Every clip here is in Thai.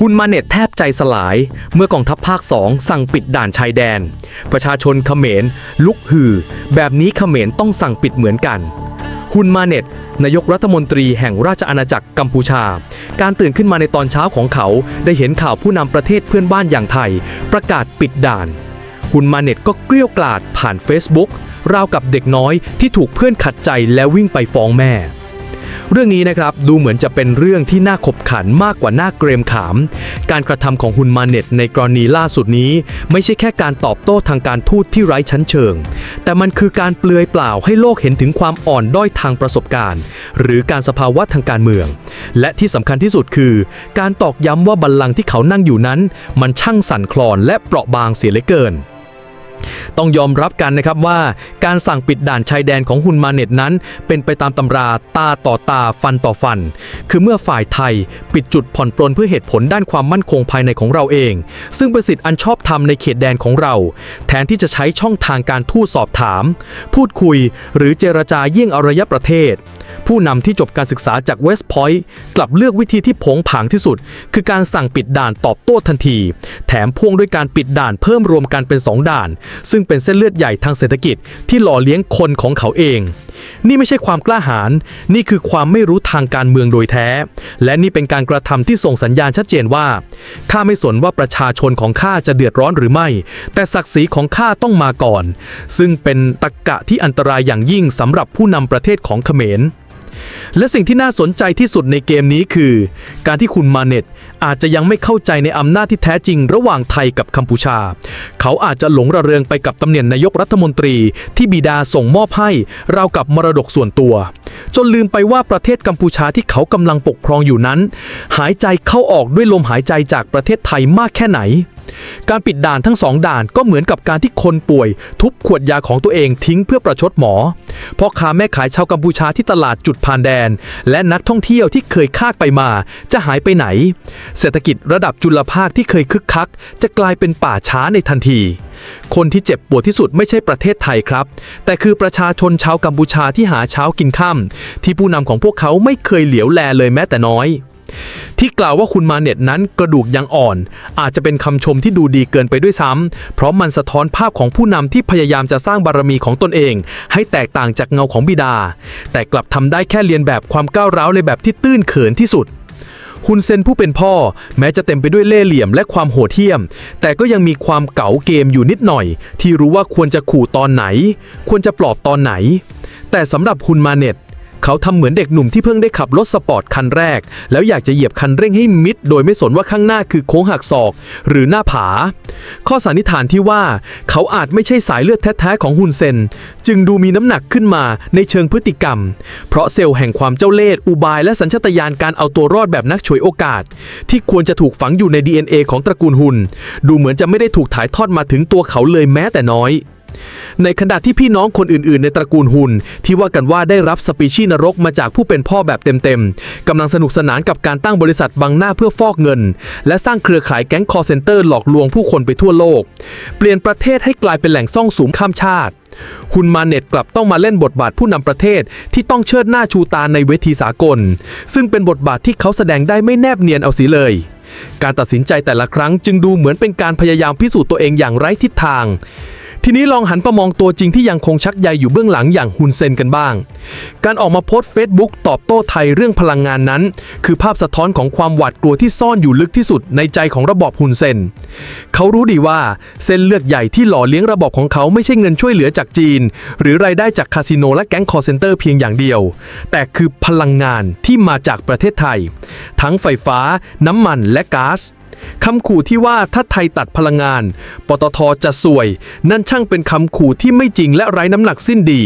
ฮุนมาเน็ตแทบใจสลาย เมื่อกองทัพภาคสองสั่งปิดด่านชายแดน ประชาชนเขมร ลุกฮือ แบบนี้เขมรต้องสั่งปิดเหมือนกันฮุนมาเน็ตนายกรัฐมนตรีแห่งราชอาณาจักรกัมพูชา การตื่นขึ้นมาในตอนเช้าของเขา ได้เห็นข่าวผู้นำประเทศเพื่อนบ้านอย่างไทย ประกาศปิดด่านฮุนมาเน็ตก็เกลี้ยกล่อดผ่าน Facebook ราวกับเด็กน้อยที่ถูกเพื่อนขัดใจแล้ววิ่งไปฟ้องแม่ เรื่องนี้นะครับดูเหมือนจะเป็นเรื่องที่น่าขบขันมากกว่าน่าเกรงขาม การกระทำของฮุนมาเน็ตในกรณีล่าสุดนี้ ไม่ใช่แค่การตอบโต้ทางการทูตที่ไร้ชั้นเชิง แต่มันคือการเปลือยเปล่าให้โลกเห็นถึงความอ่อนด้อยทางประสบการณ์ หรือการสภาวะทางการเมือง และที่สำคัญที่สุดคือ การตอกย้ำว่าบัลลังก์ที่เขานั่งอยู่นั้น มันช่างสั่นคลอนและเปราะบางเสียเหลือเกิน ต้องยอมรับกันนะครับว่าการสั่งปิดด่านชายแดนของฮุนมาเน็ตนั้น เป็นไปตามตำราตาต่อตาฟันต่อฟัน คือเมื่อฝ่ายไทยปิดจุดผ่อนปลนเพื่อเหตุผลด้านความมั่นคงภายในของเราเอง ซึ่งเป็นสิทธิ์อันชอบธรรมในเขตแดนของเรา แทนที่จะใช้ช่องทางการทูตสอบถาม พูดคุยหรือเจรจาเยี่ยงอารยประเทศ ผู้นำที่จบการศึกษาจากเวสต์พอยต์กลับเลือกวิธีที่ผงผางที่สุด คือการสั่งปิดด่านตอบโต้ทันที แถมพ่วงด้วยการปิดด่านเพิ่มรวมกันเป็น 2 ด่านซึ่งเป็นเส้นเลือดใหญ่ทางเศรษฐกิจที่หล่อเลี้ยงคนของเขาเอง นี่ไม่ใช่ความกล้าหาญนี่คือความไม่รู้ทางการเมืองโดยแท้ และนี่เป็นการกระทำที่ส่งสัญญาณชัดเจนว่าข้าไม่สนว่าประชาชนของข้าจะเดือดร้อนหรือไม่ แต่ศักดิ์ศรีของข้าต้องมาก่อน ซึ่งเป็นตรกกะที่อันตรายอย่างยิ่งสำหรับผู้นำประเทศของเขมรและสิ่งที่น่าสนใจที่สุดในเกมนี้คือ การที่คุณมาเน็ต อาจจะยังไม่เข้าใจในอำนาจที่แท้จริงระหว่างไทยกับกัมพูชา เขาอาจจะหลงระเริงไปกับตำแหน่งนายกรัฐมนตรีที่บิดาส่งมอบให้ราวกับมรดกส่วนตัว จนลืมไปว่าประเทศกัมพูชาที่เขากำลังปกครองอยู่นั้น หายใจเข้าออกด้วยลมหายใจจากประเทศไทยมากแค่ไหน การปิดด่านทั้งสองด่านก็เหมือนกับการที่คนป่วย ทุบขวดยาของตัวเองทิ้งเพื่อประชดหมอพ่อค้าแม่ขายชาวกัมพูชาที่ตลาดจุดผ่านแดน และนักท่องเที่ยวที่เคยคาดไปมา จะหายไปไหน เศรษฐกิจระดับจุลภาคที่เคยคึกคัก จะกลายเป็นป่าช้าในทันที คนที่เจ็บปวดที่สุดไม่ใช่ประเทศไทยครับ แต่คือประชาชนชาวกัมพูชาที่หาเช้ากินค่ำที่ผู้นำของพวกเขาไม่เคยเหลียวแลเลยแม้แต่น้อย ที่กล่าวว่าคุณมาเน็ตนั้นกระดูกยังอ่อน อาจจะเป็นคำชมที่ดูดีเกินไปด้วยซ้ำเพราะมันสะท้อนภาพของผู้นำที่พยายามจะสร้างบารมีของตนเอง ให้แตกต่างจากเงาของบิดา แต่กลับทำได้แค่เรียนแบบความก้าวร้าวในแบบที่ตื้นเขินที่สุดฮุนเซนผู้เป็นพ่อ แม้จะเต็มไปด้วยเล่ห์เหลี่ยมและความโหดเหี้ยม แต่ก็ยังมีความเก๋าเกมอยู่นิดหน่อย ที่รู้ว่าควรจะขู่ตอนไหน ควรจะปลอบตอนไหน แต่สำหรับฮุนมาเน็ต เขาทำเหมือนเด็กหนุ่มที่เพิ่งได้ขับรถสปอร์ตคันแรก แล้วอยากจะเหยียบคันเร่งให้มิด โดยไม่สนว่าข้างหน้าคือโค้งหักศอก หรือหน้าผา ข้อสันนิษฐานที่ว่า เขาอาจไม่ใช่สายเลือดแท้ๆของฮุนเซน จึงดูมีน้ำหนักขึ้นมาในเชิงพฤติกรรม เพราะเซลล์แห่งความเจ้าเล่ห์อุบายและสัญชาตญาณการเอาตัวรอดแบบนักฉวยโอกาส ที่ควรจะถูกฝังอยู่ใน DNA ของตระกูลฮุน ดูเหมือนจะไม่ได้ถูกถ่ายทอดมาถึงตัวเขาเลยแม้แต่น้อย ในขณะที่พี่น้องคนอื่นๆ ในตระกูลฮุนที่ว่ากันว่าได้รับสปีชีนรกมาจากผู้เป็นพ่อแบบเต็มๆกำลังสนุกสนานกับการตั้งบริษัทบังหน้าเพื่อฟอกเงิน และสร้างเครือข่ายแก๊งคอร์เซนเตอร์หลอกลวงผู้คนไปทั่วโลก เปลี่ยนประเทศให้กลายเป็นแหล่งซ่องสุมข้ามชาติฮุนมาเน็ตกลับต้องมาเล่นบทบาทผู้นำประเทศที่ต้องเชิดหน้าชูตาในเวทีสากล ซึ่งเป็นบทบาทที่เขาแสดงได้ไม่แนบเนียนเอาสีเลยการตัดสินใจแต่ละครั้งจึงดูเหมือนเป็นการพยายามพิสูจน์ตัวเองอย่างไร้ทิศทาง ทีนี้ลองหันไปมองตัวจริงที่ยังคงชักใยอยู่เบื้องหลังอย่างฮุนเซนกันบ้าง การออกมาโพสต์เฟซบุ๊กตอบโต้ไทยเรื่องพลังงานนั้น คือภาพสะท้อนของความหวาดกลัวที่ซ่อนอยู่ลึกที่สุดในใจของระบอบฮุนเซน เขารู้ดีว่าเส้นเลือดใหญ่ที่หล่อเลี้ยงระบบของเขาไม่ใช่เงินช่วยเหลือจากจีน หรือรายได้จากคาสิโนและแก๊งคอร์เซนเตอร์เพียงอย่างเดียว แต่คือพลังงานที่มาจากประเทศไทย ทั้งไฟฟ้า น้ำมันและก๊าซ คำขู่ที่ว่าถ้าไทยตัดพลังงาน ปตทจะสวย นั่นช่างเป็นคำขู่ที่ไม่จริงและไร้น้ำหนักสิ้นดี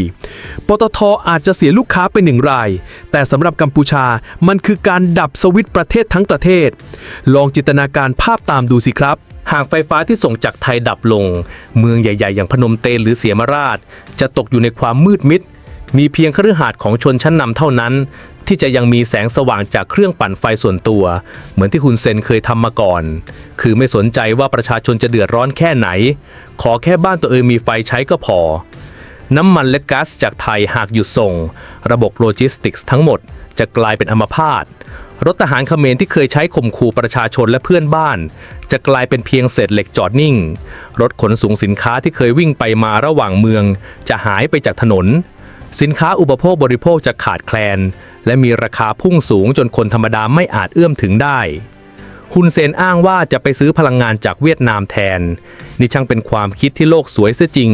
ปตทอาจจะเสียลูกค้าไปหนึ่งราย แต่สำหรับกัมพูชามันคือการดับสวิตประเทศทั้งประเทศ ลองจินตนาการภาพตามดูสิครับหากไฟฟ้าที่ส่งจากไทยดับลง เมืองใหญ่ ๆ อย่างพนมเตนหรือเสียมราช จะตกอยู่ในความมืดมิด มีเพียงคฤหาสน์ของชนชั้นนำเท่านั้น ที่จะยังมีแสงสว่างจากเครื่องปั่นไฟส่วนตัว เหมือนที่ฮุนเซนเคยทำมาก่อน คือไม่สนใจว่าประชาชนจะเดือดร้อนแค่ไหน ขอแค่บ้านตัวเองมีไฟใช้ก็พอ น้ำมันและก๊าซจากไทยหากหยุดส่ง ระบบโลจิสติกส์ทั้งหมดจะกลายเป็นอัมพาตรถทหารเขมรที่เคยใช้ข่มขู่ประชาชนและเพื่อนบ้าน จะกลายเป็นเพียงเศษเหล็กจอดนิ่ง รถขนส่งสินค้าที่เคยวิ่งไปมาระหว่างเมือง จะหายไปจากถนน สินค้าอุปโภคบริโภคจะขาดแคลน และมีราคาพุ่งสูงจนคนธรรมดาไม่อาจเอื้อมถึงได้ฮุนเซนอ้างว่าจะไปซื้อพลังงานจากเวียดนามแทน นี่ช่างเป็นความคิดที่โลกสวยเสียจริง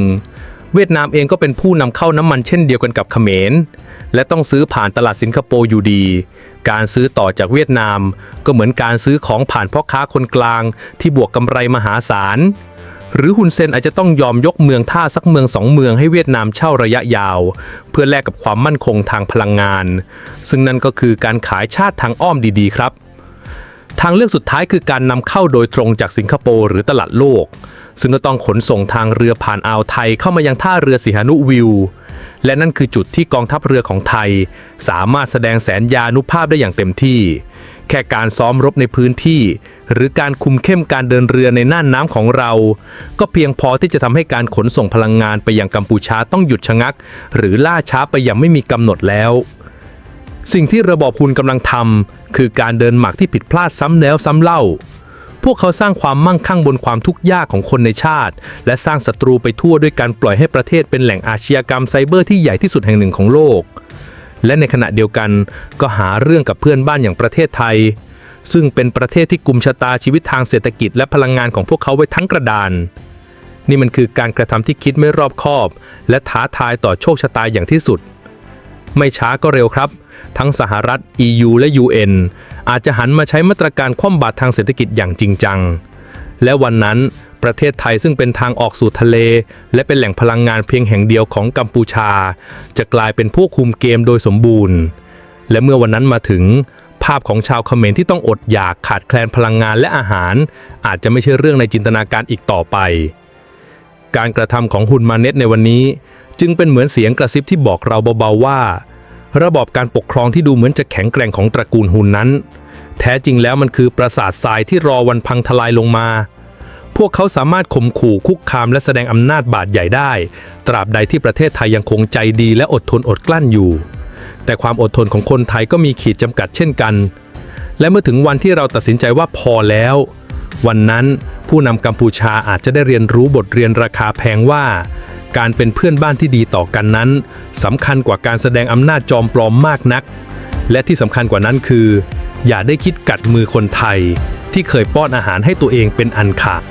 เวียดนามเองก็เป็นผู้นำเข้าน้ำมันเช่นเดียวกันกับเขมร และต้องซื้อผ่านตลาดสิงคโปร์อยู่ดี การซื้อต่อจากเวียดนาม ก็เหมือนการซื้อของผ่านพ่อค้าคนกลางที่บวกกำไรมหาศาล หรือฮุนเซนอาจจะต้องยอมยกเมืองท่าสักเมืองสองเมืองให้เวียดนามเช่าระยะยาว เพื่อแลกกับความมั่นคงทางพลังงาน ซึ่งนั่นก็คือการขายชาติทางอ้อมดีๆครับ ทางเลือกสุดท้ายคือการนำเข้าโดยตรงจากสิงคโปร์หรือตลาดโลก ซึ่งก็ต้องขนส่งทางเรือผ่านอ่าวไทยเข้ามายังท่าเรือสิหานุวิว และนั่นคือจุดที่กองทัพเรือของไทย สามารถแสดงแสนยานุภาพได้อย่างเต็มที่ แค่การซ้อมรบในพื้นที่ หรือการคุมเข้มการเดินเรือในน่านน้ำของเรา ก็เพียงพอที่จะทำให้การขนส่งพลังงานไปยังกัมพูชาต้องหยุดชะงัก หรือล่าช้าไปอย่างไม่มีกำหนดแล้ว สิ่งที่ระบอบฮุนกำลังทำคือการเดินหมากที่ผิดพลาดซ้ำแล้วซ้ำเล่าพวกเขาสร้างความมั่งคั่งบนความทุกข์ยากของคนในชาติ และสร้างศัตรูไปทั่วด้วยการปล่อยให้ประเทศเป็นแหล่งอาชญากรรมไซเบอร์ที่ใหญ่ที่สุดแห่งหนึ่งของโลก และในขณะเดียวกันก็หาเรื่องกับเพื่อนบ้านอย่างประเทศไทย ซึ่งเป็นประเทศที่กลุ่มชะตาชีวิตทางเศรษฐกิจและพลังงานของพวกเขาไว้ทั้งกระดาน นี่มันคือการกระทำที่คิดไม่รอบคอบ และท้าทายต่อโชคชะตาอย่างที่สุด ไม่ช้าก็เร็วครับ ทั้งสหรัฐ EU และ UN อาจจะหันมาใช้มาตรการคว่ำบาตรทางเศรษฐกิจอย่างจริงจัง และวันนั้น ประเทศไทยซึ่งเป็นทางออกสู่ทะเล และเป็นแหล่งพลังงานเพียงแห่งเดียวของกัมพูชา จะกลายเป็นผู้คุมเกมโดยสมบูรณ์ และเมื่อวันนั้นมาถึง ภาพของชาวเขมรที่ต้องอดอยากขาดแคลนพลังงานและอาหาร อาจจะไม่ใช่เรื่องในจินตนาการอีกต่อไป การกระทำของฮุนมาเน็ตในวันนี้ จึงเป็นเหมือนเสียงกระซิบที่บอกเราเบาๆว่า ระบอบการปกครองที่ดูเหมือนจะแข็งแกร่งของตระกูลฮุนนั้น แท้จริงแล้วมันคือปราสาททรายที่รอวันพังทลายลงมา พวกเขาสามารถข่มขู่คุกคามและแสดงอำนาจบาดใหญ่ได้ ตราบใดที่ประเทศไทยยังคงใจดีและอดทนอดกลั้นอยู่ แต่ความอดทนของคนไทยก็มีขีดจำกัดเช่นกัน และเมื่อถึงวันที่เราตัดสินใจว่าพอแล้ว วันนั้นผู้นำกัมพูชาอาจจะได้เรียนรู้บทเรียนราคาแพงว่า การเป็นเพื่อนบ้านที่ดีต่อกันนั้นสำคัญกว่าการแสดงอำนาจจอมปลอมมากนัก และที่สำคัญกว่านั้นคือ อย่าได้คิดกัดมือคนไทยที่เคยป้อนอาหารให้ตัวเองเป็นอันขาด